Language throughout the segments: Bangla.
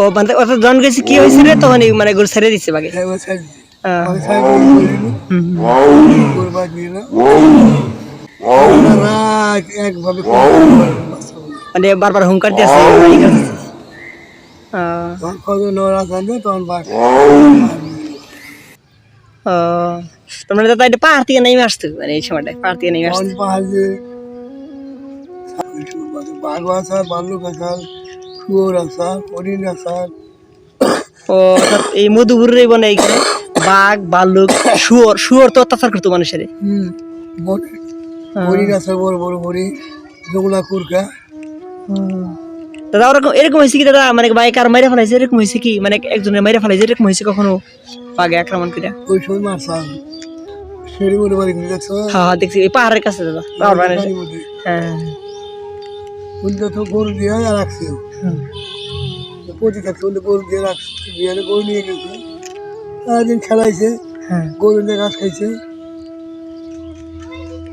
ও মানে অর্থাৎ জন গেছে কি হয়েছে রে? তখন মানে গরু ছেড়ে দিচ্ছে বাগে বলে। মানে বারবার হুঙ্কার দিয়েছে মানে দাদা এটা পাহাড় থেকে নেমে আসতো মানে এই সময়টা পাহাড় থেকে নেমে আসতো পাহাড়ে বাঘ বাল্লুক ও অর্থাৎ এই মধুপুরের এই এইখানে বাঘ ভাল্লুক শুয়োর শুয়োর তো অত্যাচার করতো মানুষের হরিণ আসার বড় বড় হরিণ জংলা কুরকা। দাদা ওরকম এরকম হয়েছে কি দাদা? মানে বাইক আর মাইরে ফেলাইছে এরকম হয়েছে কি? মানে একজনের মাইরে ফেলাইছে এরকম হয়েছে কখনো? বাঘে আক্রমণ করে। ওই সময় মনে দেখছ? হ্যাঁ হ্যাঁ দেখছি। এই পাহাড়ের কাছে দাদা। বাড়ির মধ্যে। হ্যাঁ। তো গরু দিয়ে রাখছে। হ্যাঁ। থাকছে গরু দিয়ে রাখছে বিয়ানে গরু নিয়ে গেছে। সারাদিন খেলাইছে হ্যাঁ। গরু দিয়ে ঘাস খাইছে।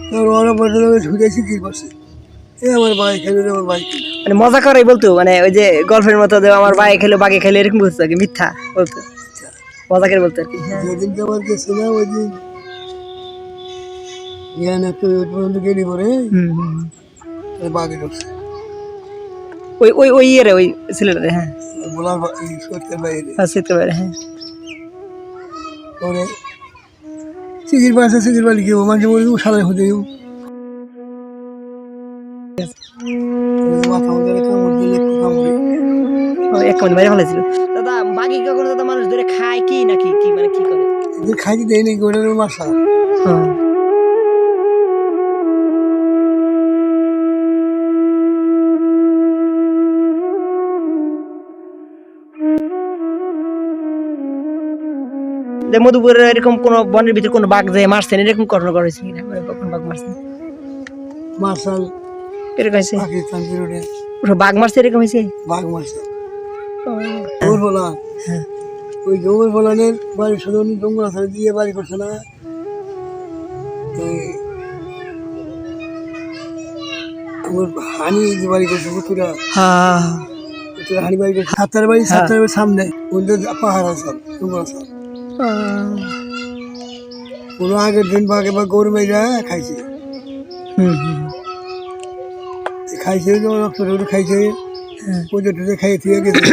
তারপর ওরা কি করছে? এ আমার বাইক খেলে আমার খেলে। মানে মজা করে বলতো মানে ওই যে গল্পের মতো যে আমার ভাই খেলো বাঘে খেলে এরকম বলতো আর কি মিথ্যা বলতো। মজা করে বলতো আর কি। হ্যাঁ। আমার ওই দিন। জ্ঞান একটু পর্যন্ত গেলি পরে। ঢুকছে। ওই ওই ওই ইয়ে রে ওই ছেলেটা হ্যাঁ। বাইরে। হ্যাঁ হ্যাঁ। পাশে বাড়ি কেউ মাঝে বলি হতে এক মিনিট বাইরে দাদা বাঘি কখনো দাদা মানুষ ধরে খায় কি নাকি? কি মানে কি করে? এদের খাইতে দেয় নাকি ওটার মাসা হ্যাঁ যে মধুপুরের এরকম কোন বনের ভিতরে কোনো বাঘ যায় মারছেন এরকম ঘটনা করেছে কিনা মানে কখন বাঘ মারছেন মার্শাল এরকম হয়েছে? পাকিস্তান বিরোধে। বাঘ মারছে এরকম হয়েছে? বাঘ মার্শাল ও, বলা হ্যাঁ। ওই জঙ্গল বলানের বাড়ির সাথে উনি জঙ্গল দিয়ে বাড়ি করছে না? আমার হানি যে বাড়ি করছে পুতুরা। হ্যাঁ। হানি বাড়ি করছে। সাতটার বাড়ি সাতটার সামনে। ওদের পাহাড় আছে জঙ্গল আছে কোনো আগের দিন বাঘে বা গরু মেয়েরা খাইছে। খাইছে যেমন রক্ত টক্ত খাইছে হ্যাঁ। পুজো টুজো খাইয়ে থিয়ে গেছে।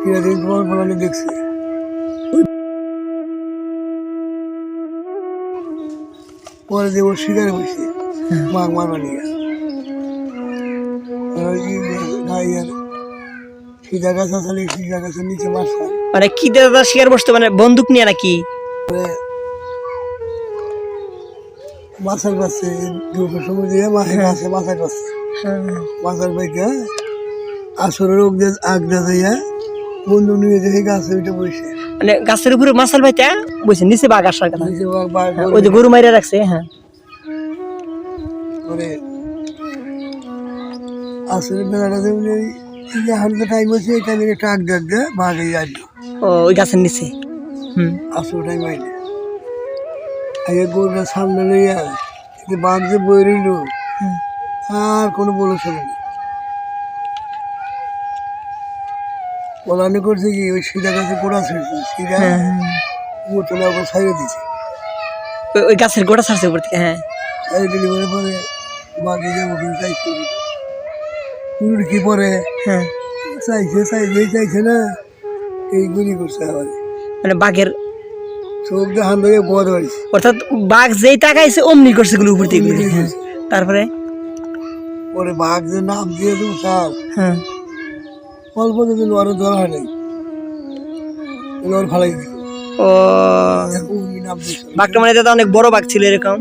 ফিরে দিন তোমার বলানে দেখছে। পরে যে ওর শিকারে বসে মাঘ মারবা নিয়ে সিধা গাছ আসলে সিধা গাছের নিচে মারছে মানে কি দাদা শিকার বসতো? মানে বন্দুক নিয়ে নাকি? মাছের পাচ্ছে দুপুর সময় দিয়ে মাছের মাছের হ্যাঁ মাছের বাইকে আসরের আগ দিয়ে যাইয়া বন্ধু নিয়ে দেখে গাছে উঠে বসে। মানে গাছের উপরে মাসাল ভাইটা বলছে নিচে বাঘ আসার কথা। হ্যাঁ, ওই যে গরু মাইরে রাখছে হ্যাঁ। বেলাটা যেমনি হালকা টাইম হচ্ছে এই টাইমে একটা আগ দিয়ে দিয়ে বাঘ এই ও ওই গাছের নিচে? হুম। আসলে টাইম আইলে আগে গরুটা সামনে লইয়া বাঘ যে বই রইল আর কোনো বলে শোনে না। পলানি করছে কি? ওই সিধা গাছে পোড়া ছেড়েছে সিধা বোতলে আবার ছাইড়ে দিছে ওই- গাছের গোটা ছাড়ছে উপর থেকে হ্যাঁ। ছাইড়ে দিলে পরে বাঘে যাব কিন্তু কি পরে হ্যাঁ চাইছে চাইছে চাইছে না এই গুলি করছে আবার। মানে বাঘের চোখ হয়েছে। অর্থাৎ বাঘ যেই তাকাইছে অমনি করছে গুলো উপর থেকে। তারপরে? পরে বাঘ যে নাম দিয়ে দেবো স্যার। হ্যাঁ। অল্প দিন আরও ধরা হয় নাই। ওর ফালাই দিল। ও। বাঘটা মানে অনেক বড় বাঘ ছিল এরকম।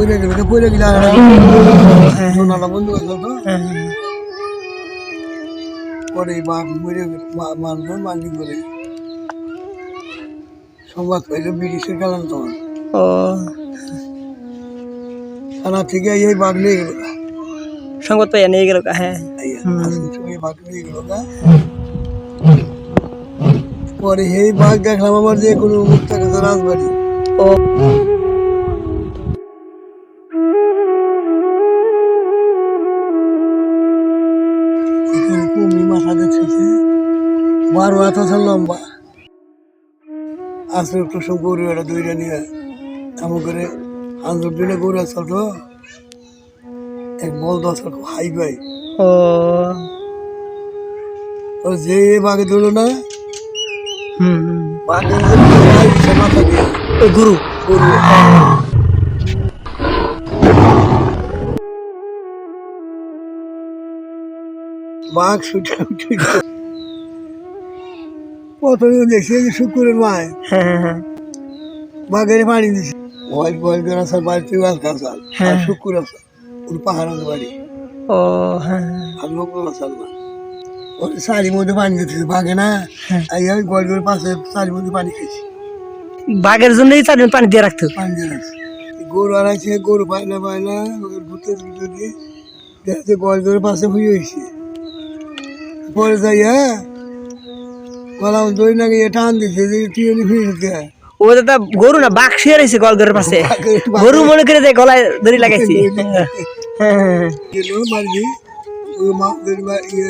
পড়ে গেল পড়ে গেলে নানা বন্ধু আছে তো। হ্যাঁ, হ্যাঁ। পরে বাঘ মরে মানবে মানি করে। সংবাদ পাইল ব্রিটিশের গেলাম ও। থানা থেকে এই বাঘ নিয়ে গেল সংবাদ পাইয়া নিয়ে গেল হ্যাঁ। বাঘ নিয়ে গেল পরে এই বাঘ দেখলাম আমার যে কোনো মুক্তা রাজবাড়ি। ও। বারো হাত আছে লম্বা আসলে একটু সব গরু এটা দুইটা নিয়ে এমন করে আন্দোলন দিনে গরু আসল তো এক বল দশ হাই পাই ও। যে বাঘে ধরলো না। বাঘে মাথা গুরু। বাঘ ছুটে প্রথমে দেখছি যে শুকুরের মায়। হ্যাঁ হ্যাঁ হ্যাঁ। বাঘের পানি দিছে বয়স বয়স করে আসার বাড়িতে গাছ গাছাল আর। শুকুর আছে। ওর পাহাড়ের বাড়ি। ও হ্যাঁ আর লোক আসাল না ওর শাড়ির মধ্যে পানি দিতেছে বাঘে না। এই আমি গল্পের পাশে শাড়ির মধ্যে পানি খেয়েছি। বাঘের জন্যই চার পানি দিয়ে রাখতো? পানি দিয়ে রাখছি। গরু আড়াইছে গরু পায় না পায় না ওদের ভূতের ভিতর দিয়ে। দেখছে গল্পের পাশে হয়ে হয়েছে পরে যাই হ্যাঁ বললাম দই না গিয়ে টান দিচ্ছে যে টিউনি ফিরে ও দাদা গরু না বাঘ শুয়ে রয়েছে গলগরের পাশে। গরু মনে করে যে গলায় দড়ি লাগাইছি। হ্যাঁ হ্যাঁ ইয়ে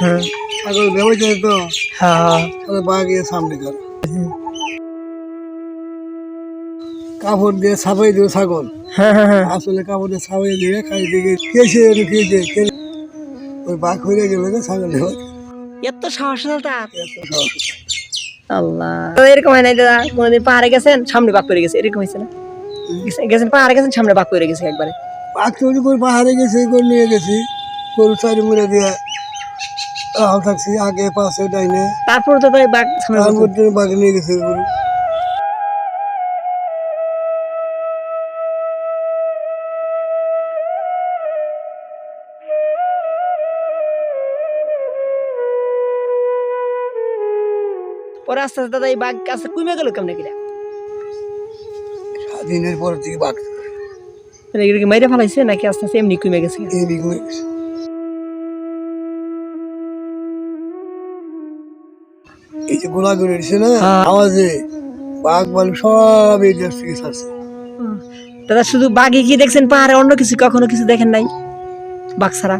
হ্যাঁ। হ্যাঁ কর কাপড় দিয়ে দিও ছাগল। হ্যাঁ হ্যাঁ হ্যাঁ। আসলে কাপড় দিয়ে খাই দিয়ে খেয়েছে কে- ওই বাঘ হয়ে গেল ছাগল এত সাহস। আল্লাহ। এরকম হয় নাই দাদা কোনোদিন পাহাড়ে গেছেন সামনে বাঘ করে গেছে এরকম হয়েছে না? গেছেন পাহাড়ে গেছেন সামনে বাঘ করে গেছে একবারে। তৈরি করে পাহাড়ে গেছে করে নিয়ে গেছি গরু চারি মুড়ে দিয়ে থাকছি আগে পাশে ডাইনে। তারপর তো তাই বাঘ নিয়ে গেছে গরু। পরে আস্তে আস্তে দাদা এই বাঘ আস্তে কমে গেল কেমনে স্বাধীনের পর থেকে বাঘ এগুলো কি মাইরে ফেলাইছে নাকি আস্তে আস্তে এমনি কমে গেছে? এই বিঘ গেছে। এই যে এসে না হ্যাঁ। আওয়াজে বাঘ বালু সব এই দেশ থেকে ছাড়ছে। দাদা শুধু বাঘে কি দেখছেন পাহাড়ে? অন্য কিছু কখনো কিছু দেখেন নাই? বাঘ ছাড়া?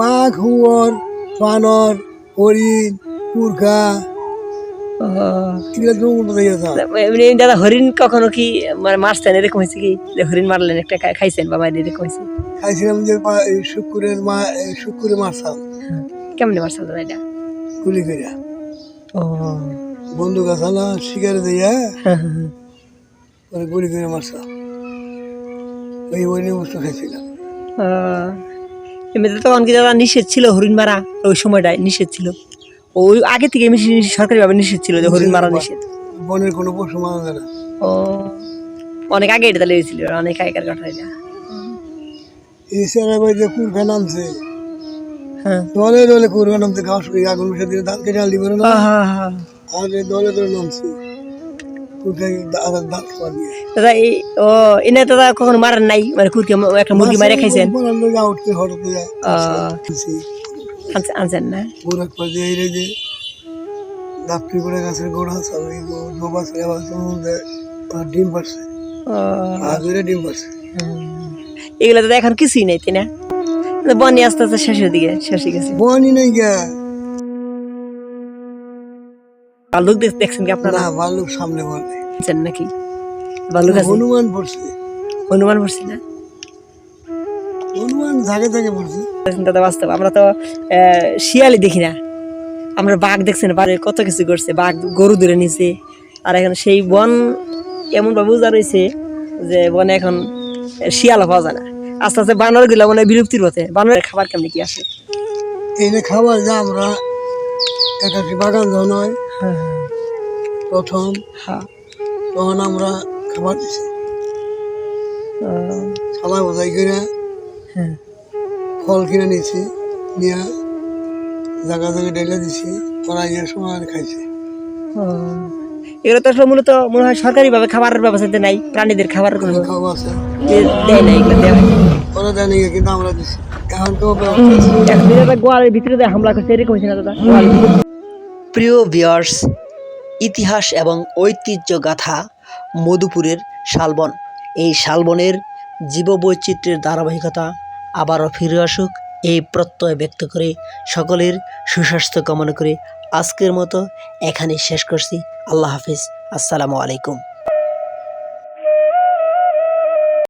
বাঘ হুয়র বানর হরিণ কুরখা দাদা হরিণ কখনো কি মানে মারছেন? এরকম হয়েছে কি? যে হরিণ মারলেন একটা খাই- খাইছেন বাবা এরকম হয়েছে? খাইছিলাম যে শুক্রের মা শুক্রে মারছাম। কেমনে মারছেন দাদা এটা? গুলি করে ও। বন্দুক আছে না শিকারে দিয়ে পরে গুলি করে মারছাম। ওই নিয়ে বস্তু খাইছিলাম। এমনিতে তখন কি দাদা নিষেধ ছিল হরিণ মারা? ওই সময়টায় নিষেধ ছিল। ওই আগে থেকে সরকারি ভাবে নিষেধ ছিল যে হরিণ মারা নিষেধ। বনের কোনো পশু মারা যায় না। ও অনেক আগে এটা লেগেছিল অনেক আগেকার কথা এটা। ভাই যে কুরখা নামছে। হ্যাঁ। দলে দলে কুরখা নামছে ঘাস করে আগুন মিশে দিয়ে ধান কেটে আলি না? হ্যাঁ হ্যাঁ আর দলে দলে নামছে। দাদা এই ও এনে দাদা কখনো মারেন নাই? মানে কুরকে একটা মুরগি মারে খাইছেন? আনছেন না। গোড়া পা দিয়ে এই যে দাপটি করে গাছের গোড়া আছে ডোবা আবার ডিম পারছে ধরে ডিম পারছে। এগুলো তো এখন কিছুই নেই তাই না? বনি আস্তে আস্তে শেষের দিকে শেষ গেছে। বনি নাই গা। ভাল্লুক দেখ- দেখছেন কি আপনারা? ভাল্লুক সামনে বলে নাকি? ভাল্লুক আছে? হনুমান পড়ছে। হনুমান পড়ছি না? হনুমান ঝাঁকে ঝাঁকে পড়ছে দাদা বাস্তব আমরা তো শিয়ালি দেখি না। আমরা বাঘ দেখছেন বাঘে কত কিছু করছে বাঘ গরু ধরে নিছে। আর এখন সেই বন এমন ভাবে উজা রয়েছে যে বনে এখন শিয়াল পাওয়া যায় না। আস্তে আস্তে বানরগুলা মানে বিলুপ্তির পথে। বানরের খাবার কেমনি কি আসে? এই যে খাবার যা আমরা একাকি বাগান যখন হয় প্রথম হ্যাঁ। তখন আমরা খাবার দিছি। খাবার বোঝাই করে হ্যাঁ ফল কিনে নিয়েছি নিয়ে জায়গা জায়গায় ঢেলে দিছি ওরা ইয়ে সময় আর খাইছে। এগুলো তো আসলে মূলত মনে হয় সরকারি ভাবে খাবারের ব্যবস্থা নাই প্রাণীদের খাবার কোনো খাওয়া আছে। দেয় না এগুলো দেওয়া না। কিন্তু আমরা দিছি। এখন তো ব্যবস্থা আছে। এখন দাদা গোয়ালের ভিতরে হামলা করছে এরকম হয়েছে না দাদা? প্রিয় ভিউয়ার্স ইতিহাস এবং ঐতিহ্য গাথা মধুপুরের শালবন। এই শালবনের জীববৈচিত্র্যের ধারাবাহিকতা আবারও ফিরে আসুক এই প্রত্যয় ব্যক্ত করে সকলের সুস্বাস্থ্য কামনা করে আজকের মতো এখানে শেষ করছি। আল্লাহ হাফিজ। আসসালামু আলাইকুম।